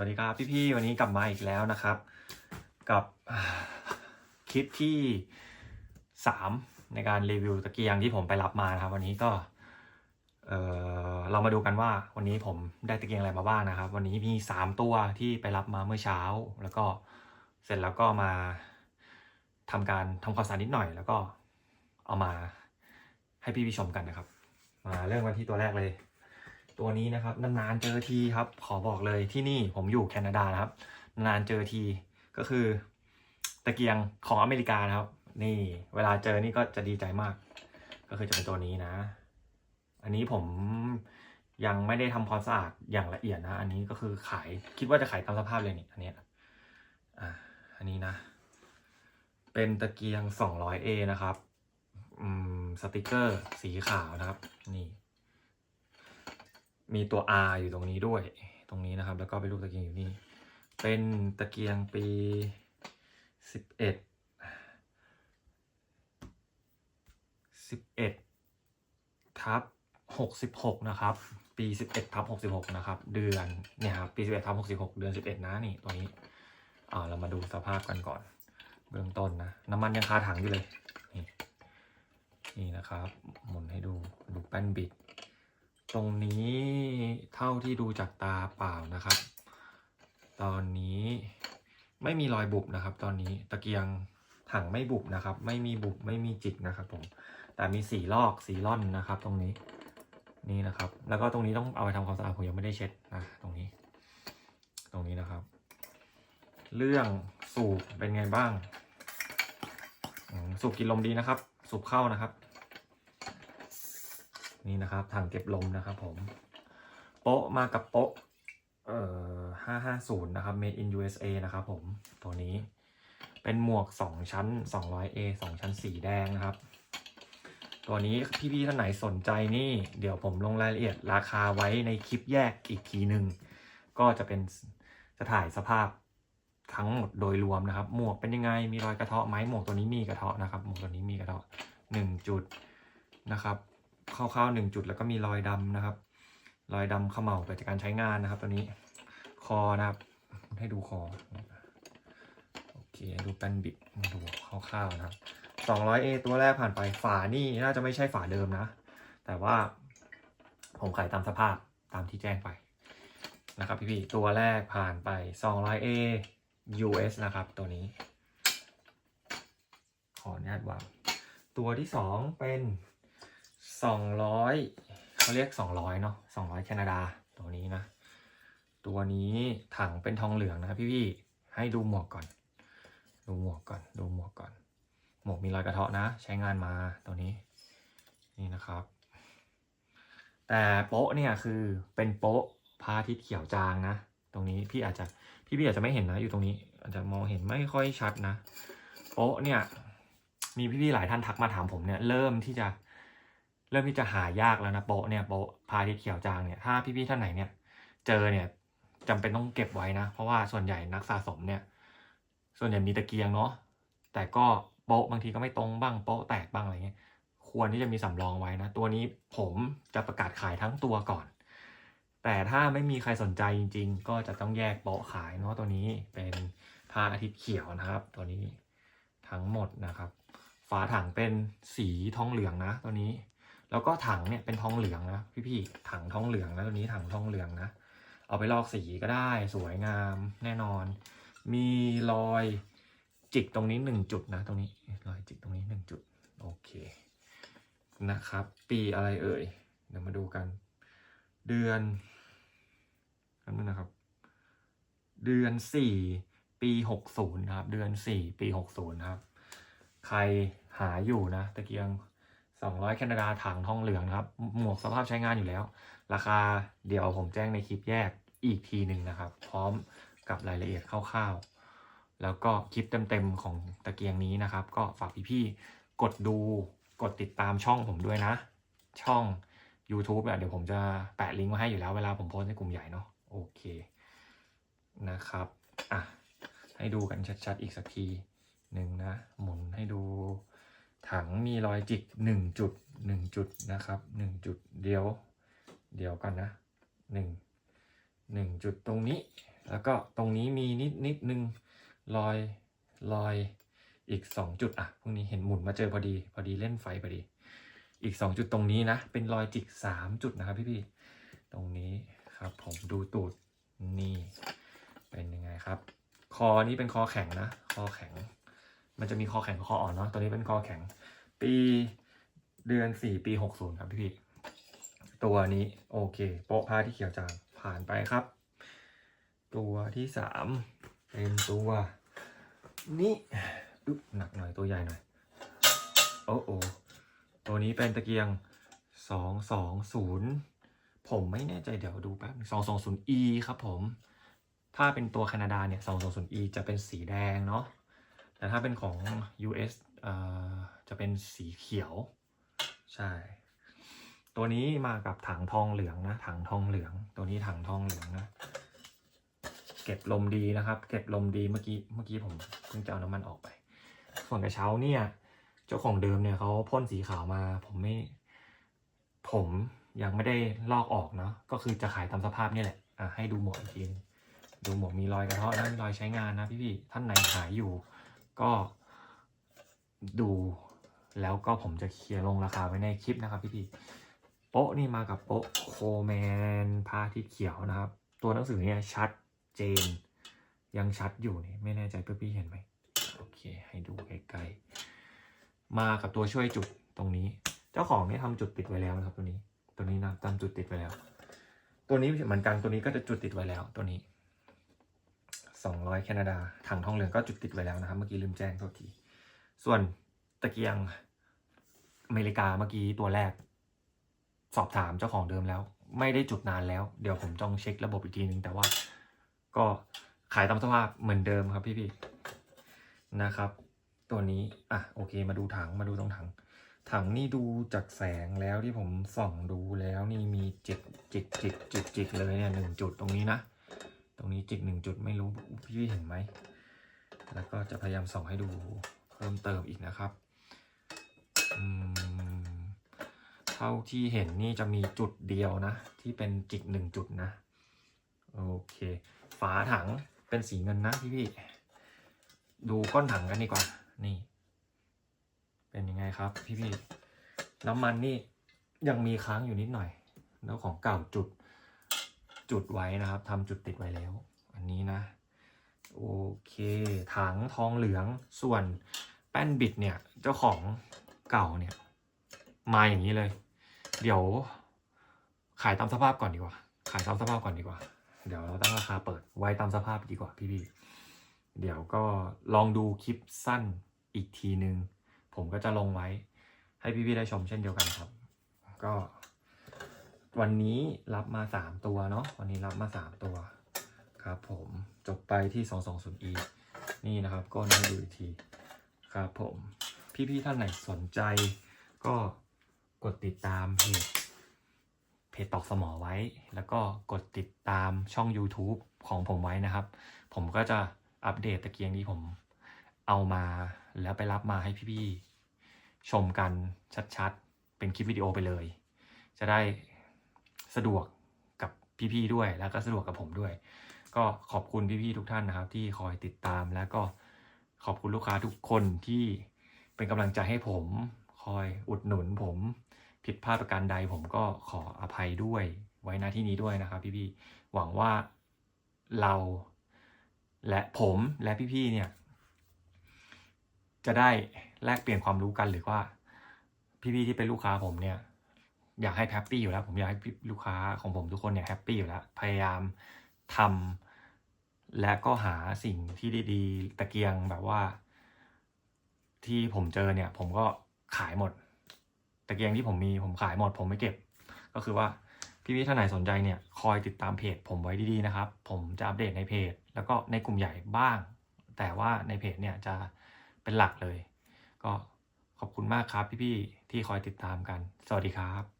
วัสดีครับพี่ๆวันนี้กลับมาอีกแล้วนะครับ กับคลิปที่สามในการรีวิวตะเกียงที่ผมไปรับมานะครับ วันนี้ก็เออเรามาดูกันว่าวันนี้ผมได้ตะเกียงอะไรมาบ้างนะครับ วันนี้มีสามตัวที่ไปรับมาเมื่อเช้า แล้วก็เสร็จแล้วก็มาทำการทำความสะอาดนิดหน่อยแล้วก็เอามาให้พี่ๆชมกันนะครับ มาเริ่มกันที่ตัวแรกเลย ตัวนี้นะครับนานๆเจอทีครับ ขอบอกเลยที่นี่ผมอยู่แคนาดานะครับ นานๆเจอทีก็คือ ตะเกียงของอเมริกานะครับ นี่เวลาเจอนี่ก็จะดีใจมาก ก็คือจะเป็นตัวนี้นะ อันนี้ผมยังไม่ได้ทำความสะอาดอย่างละเอียดนะ อันนี้ก็คือขายคิดว่าจะขายตามสภาพเลยนี่อันเนี้ยอะอันนี้นะ เป็นตะเกียง 200A นะครับ อืม สติกเกอร์สีขาวนะครับ นี่ มีตัว R อยู่ตรงนี้ด้วย ตรงนี้นะครับ แล้วก็เป็นรูปตะเกียงอยู่นี่ เป็นตะเกียงปีสิบเอ็ดสิบเอ็ดทับหกสิบหกนะครับ ปีสิบเอ็ดทับหกสิบหกนะครับ เดือนเนี่ยครับปีสิบเอ็ดทับหกสิบหกเดือนสิบเอ็ดนะนี่ตัวนี้อ่าเรามาดูสภาพกันก่อน เบื้องต้นนะ น้ำมันยังคาถังอยู่เลย นี่นี่นะครับ หมุนให้ดูดูแป้นบิด ตรงนี้เท่าที่ดูจากตาเปล่านะครับ ตอนนี้ไม่มีรอยบุบนะครับ ตอนนี้ตะเกียงถังไม่บุบนะครับ ไม่มีบุบไม่มีจิกนะครับผมแต่มีสีลอกสีล่อนนะครับ ตรงนี้นี่นะครับ แล้วก็ตรงนี้ต้องเอาไปทำความสะอาดผมยังไม่ได้เช็ดนะตรงนี้ ตรงนี้นะครับ เรื่องสูบเป็นไงบ้างสูบกินลมดีนะครับ สูบเข้านะครับ นี่นะครับถังเก็บลมนะครับผม โป๊ะมากับโป๊ะเอ่อ550นะครับ made in USA นะครับผม ตัวนี้ เป็นหมวก2ชั้น 200A 2ชั้นสีแดงนะครับ ตัวนี้พี่ๆท่านไหนสนใจนี่ เดี๋ยวผมลงรายละเอียดราคาไว้ในคลิปแยกอีกทีหนึ่ง ก็จะเป็นจะถ่ายสภาพทั้งหมดโดยรวมนะครับ หมวกเป็นยังไง มีรอยกระเทาะไหมหมวกตัวนี้มีกระเทาะนะครับ หมวกตัวนี้มีกระเทาะหนึ่งจุดนะครับ คร่าวๆหนึ่งจุดแล้วก็มีรอยดำนะครับ รอยดำเขม่าเกิดจากการใช้งานนะครับตัวนี้คอนะครับ ให้ดูคอโอเคดูแป้นบิดดูคร่าวๆนะครับ 200A ตัวแรกผ่านไปฝานี่น่าจะไม่ใช่ฝาเดิมนะ แต่ว่าผมขายตามสภาพตามที่แจ้งไปนะครับพี่ๆตัวแรกผ่านไป 200A US นะครับตัวนี้ ขออนุญาตวางตัวที่สองเป็น สองร้อยเขาเรียกสองร้อยเนาะสองร้อยแคนาดาตัวนี้นะ ตัวนี้ถังเป็นทองเหลืองนะครับพี่ๆให้ดูหมวกก่อน ดูหมวกก่อน ดูหมวกก่อน หมวกมีรอยกระเทาะนะ ใช้งานมาตัวนี้ นี่นะครับ แต่โป๊ะเนี่ยคือเป็นโป๊ะพาทิตเขียวจางนะ ตรงนี้พี่อาจจะพี่พี่อาจจะไม่เห็นนะอยู่ตรงนี้ อาจจะมองเห็นไม่ค่อยชัดนะ โป๊ะเนี่ยมีพี่ๆหลายท่านทักมาถามผมเนี่ยเริ่มที่จะ เริ่มที่จะหายากแล้วนะโปะเนี่ยโปะพาทิเขียวจางเนี่ยถ้าพี่ๆท่านไหนเนี่ยเจอเนี่ยจำเป็นต้องเก็บไว้นะ เพราะว่าส่วนใหญ่นักสะสมเนี่ย ส่วนใหญ่มีตะเกียงเนาะแต่ก็โปะบางทีก็ไม่ตรงบ้างโปะแตกบ้างอะไรเงี้ยควรที่จะมีสำรองไว้นะ ตัวนี้ผมจะประกาศขายทั้งตัวก่อน แต่ถ้าไม่มีใครสนใจจริง ๆ ก็จะต้องแยกโปะขายเนาะตัวนี้เป็นพระอาทิตย์เขียวนะครับ ตัวนี้ทั้งหมดนะครับ ฝาถังเป็นสีทองเหลืองนะตัวนี้ แล้วก็ถังเนี่ยเป็นทองเหลืองนะพี่ๆถังทองเหลืองนะตัวนี้ถังทองเหลืองนะ เอาไปลอกสีก็ได้สวยงามแน่นอน มีรอยจิกตรงนี้หนึ่งจุดนะ ตรงนี้รอยจิกตรงนี้หนึ่งจุดโอเคนะครับ ปีอะไรเอ่ย เดี๋ยวมาดูกัน เดือนกันงนะครับ เดือนสี่ปีหกศูนย์ครับ เดือนสี่ปีหกศูนย์ครับ ใครหาอยู่นะตะเกียง 200แคนาดาถังทองเหลืองนะครับ หมวกสภาพใช้งานอยู่แล้ว ราคาเดี๋ยวผมแจ้งในคลิปแยกอีกทีหนึ่งนะครับ พร้อมกับรายละเอียดคร่าวๆ แล้วก็คลิปเต็มๆของตะเกียงนี้นะครับ ก็ฝากพี่ๆกดดูกดติดตามช่องผมด้วยนะ ช่อง YouTube เดี๋ยวผมจะแปะลิงก์มาให้อยู่แล้วเวลาผมโพสในกลุ่มใหญ่เนาะโอเคนะครับอะให้ดูกันชัดๆอีกสักทีหนึ่งนะหมุน ถังมีรอยจิกหนึ่งจุดหนึ่งจุดนะครับหนึ่งจุดเดียวเดียวกันนะหนึ่งหนึ่งจุดตรงนี้ แล้วก็ตรงนี้มีนิดนิดนึงรอยรอยอีกสองจุดอะพวกนี้เห็นหมุนมาเจอพอดี พอดีเล่นไฟพอดี อีกสองจุดตรงนี้นะ เป็นรอยจิกสามจุดนะครับพี่พี่ตรงนี้ครับผมดูตูดนี่เป็นยังไงครับ คอนี้เป็นคอแข็งนะ คอแข็ง มันจะมีคอแข็งกับคออ่อนเนาะตัวนี้เป็นคอแข็ง ปีเดือนสี่ปีหกศูนย์ครับพี่พี่ๆตัวนี้โอเคโปะผ้าที่เขียวจางผ่านไปครับ ตัวที่สามเป็นตัวนี้อึบหนักหน่อยตัวใหญ่หน่อยโอ้โอตัวนี้เป็นตะเกียงสองสองศูนย์ผมไม่แน่ใจเดี๋ยวดูแป๊บสองสองศูนย์ e ครับผม ถ้าเป็นตัวแคนาดาเนี่ยสองสองศูนย์ e จะเป็นสีแดงเนาะ แต่ถ้าเป็นของ US เอ่อจะเป็นสีเขียว ใช่ ตัวนี้มากับถังทองเหลืองนะ ถังทองเหลือง ตัวนี้ถังทองเหลืองนะ เก็บลมดีนะครับ เก็บลมดีเมื่อกี้เมื่อกี้ผมเพิ่งจะเอาน้ำมันออกไป ส่วนกระเช้าเนี่ยเจ้าของเดิมเนี่ยเขาพ่นสีขาวมา ผมไม่ ผมยังไม่ได้ลอกออกเนาะก็คือจะขายตามสภาพนี่แหละอะให้ดูหมวกอีกทีนึงดูหมวกมีรอยกระเทาะนะมีรอยใช้งานนะพี่ๆท่านไหนขายอยู่ ก็ดูแล้วก็ผมจะเคลียร์ลงราคาไว้ในคลิปนะครับพี่ๆโป๊ะนี่มากับโป๊ะโคแมนพาทิตย์เขียวนะครับ ตัวหนังสือเนี่ยชัดเจน ยังชัดอยู่นี่ไม่แน่ใจเพื่อพี่เห็นไหมโอเค ให้ดูใกล้ๆมากับตัวช่วยจุดตรงนี้ เจ้าของเนี่ยทำจุดติดไว้แล้วนะครับตัวนี้ ตัวนี้นะทำจุดติดไว้แล้ว ตัวนี้เหมือนกันตัวนี้ก็จะจุดติดไว้แล้วตัวนี้ 200 แคนาดาถังทองเหลืองก็จุดติดไว้แล้วนะครับ เมื่อกี้ลืมแจ้งโทษที ส่วนตะเกียงอเมริกาเมื่อกี้ตัวแรก สอบถามเจ้าของเดิมแล้ว ไม่ได้จุดนานแล้ว เดี๋ยวผมต้องเช็คระบบอีกทีนึงแต่ว่า ก็ขายตามสภาพเหมือนเดิมครับพี่ๆนะครับ ตัวนี้อะโอเค มาดูถังมาดูตรงถัง ถังนี่ดูจากแสงแล้วที่ผมส่องดูแล้วนี่มีจิกจิกจิกจิกจิกเลยเนี่ยหนึ่งจุดตรงนี้นะ ตรงนี้จิกหนึ่งจุดไม่รู้พี่เห็นไหม แล้วก็จะพยายามส่องให้ดูเพิ่มเติมอีกนะครับ เท่าที่เห็นนี่จะมีจุดเดียวนะ ที่เป็นจิกหนึ่งจุดนะ โอเค ฝาถังเป็นสีเงินนะพี่พี่ดูก้นถังกันดีกว่า นี่ เป็นยังไงครับพี่พี่น้ำมันนี่ยังมีค้างอยู่นิดหน่อย แล้วของเก่าจุด จุดไว้นะครับทำจุดติดไว้แล้ว อันนี้นะ โอเค ถังทองเหลืองส่วนแป้นบิดเนี่ย เจ้าของเก่าเนี่ย มาอย่างนี้เลย เดี๋ยวขายตามสภาพก่อนดีกว่า ขายตามสภาพก่อนดีกว่า เดี๋ยวเราตั้งราคาเปิดไว้ตามสภาพดีกว่าพี่ๆเดี๋ยวก็ลองดูคลิปสั้นอีกทีนึง ผมก็จะลงไว้ให้พี่ๆได้ชมเช่นเดียวกันครับ ก็ วันนี้รับมาสามตัวเนาะวันนี้รับมาสามตัวครับผมจบไปที่ 220e นี่นะครับก็นั่งดูอีกทีครับผมพี่ๆท่านไหนสนใจก็กดติดตามเพจเพจตอกสมอไว้ แล้วก็กดติดตามช่อง YouTube ของผมไว้นะครับ ผมก็จะอัปเดตตะเกียงที่ผมเอามาแล้วไปรับมาให้พี่ๆชมกันชัดๆ เป็นคลิปวิดีโอไปเลย จะได้ สะดวกกับพี่ๆด้วย แล้วก็สะดวกกับผมด้วย ก็ขอบคุณพี่ๆทุกท่านนะครับ ที่คอยติดตามแล้วก็ขอบคุณลูกค้าทุกคนที่เป็นกำลังใจให้ผม คอยอุดหนุนผมผิดพลาดประการใดผมก็ขออภัยด้วยไว้หน้าที่นี้ด้วยนะครับ พี่ๆหวังว่าเราและผมและพี่ๆเนี่ยจะได้แลกเปลี่ยนความรู้กันหรือว่าพี่ๆที่เป็นลูกค้าผมเนี่ย อยากให้แฮปปี้อยู่แล้ว ผมอยากให้ลูกค้าของผมทุกคนเนี่ยแฮปปี้อยู่แล้ว พยายามทำและก็หาสิ่งที่ดีๆ ตะเกียงแบบว่า ที่ผมเจอเนี่ย ผมก็ขายหมด ตะเกียงที่ผมมีผมขายหมด ผมไม่เก็บ ก็คือว่าพี่ๆท่านไหนสนใจเนี่ยคอยติดตามเพจ ผมไว้ดีๆนะครับ ผมจะอัปเดตในเพจ แล้วก็ในกลุ่มใหญ่บ้าง แต่ว่าในเพจเนี่ยจะเป็นหลักเลย ก็ขอบคุณมากครับพี่ๆที่คอยติดตามกัน สวัสดีครับ